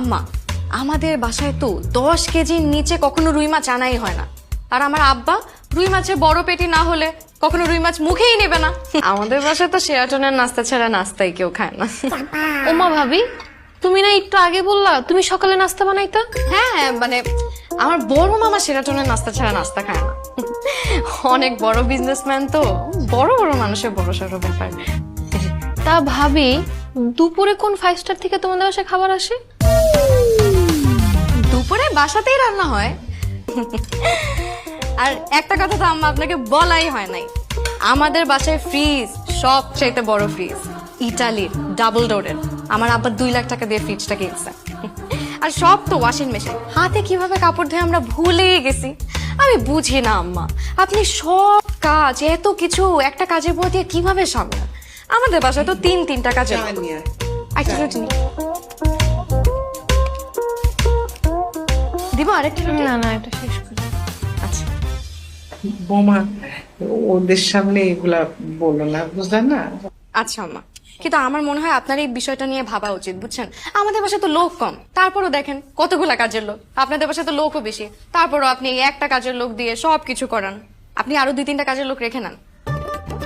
আম্মা আমাদের বাসায় তো দশ কেজির নিচে কখনো রুই মাছ আনাই হয় না। আর আমার আব্বা রুই মাছের বড় পেটি না হলে কখনো রুই মাছ মুখেই নেবে না। আমাদের বাসায় তো শেয়াটনের নাস্তা ছাড়া নাস্তাই কেউ খায় না। ওমা ভাবি তুমি না একটু আগে বললা তুমি সকালে নাস্তা বানাইতা? হ্যাঁ মানে আমার বড় মামা সেরাটনের নাস্তা ছাড়া নাস্তা খায় না। অনেক বড় বিজনেসম্যান তো বড় বড় মানুষের বড় সড়ো ব্যাপার। তা ভাবি দুপুরে কোন ফাইভ স্টার থেকে তোমাদের বাসায় খাবার আসে? দুপুরে বাসাতেই রান্না হয়। আর একটা কথা তো আম্মা আপনাকে বলাই হয় নাই। আমাদের বাসায় ফ্রিজ সব চাইতে বড় ফ্রিজ ইটালির ডাবল ডোরের আমার আব্বা দুই লাখ টাকা দিয়ে ফ্রিজটা কিনছে। আর সব তো ওয়াশিং মেশিন হাতে কীভাবে কাপড় ধুয়ে আমরা ভুলেই গেছি। আমি বুঝি না আম্মা আপনি সব কাজ এত কিছু একটা কাজের বই দিয়ে কীভাবে সামলান? আমাদের বাসায় তো তিন তিনটা কাজের। একটা দিব আরেকটা রুটি না না এটা শেষ করি। আচ্ছা। বোমা ওদের সামনে এগুলা বলো না বুঝলে না? আচ্ছা আম্মা। কিন্তু আমার মনে হয় আপনার এই বিষয়টা নিয়ে ভাবা উচিত বুঝছেন? আমাদের বাসায় তো লোক কম। তারপরও দেখেন কতগুলা কাজের লোক। আপনাদের বাসায় তো লোকও বেশি। তারপরও আপনি একটা কাজের লোক দিয়ে সব কিছু করান। আপনি আরও দুই তিনটা কাজের লোক রেখে নেন।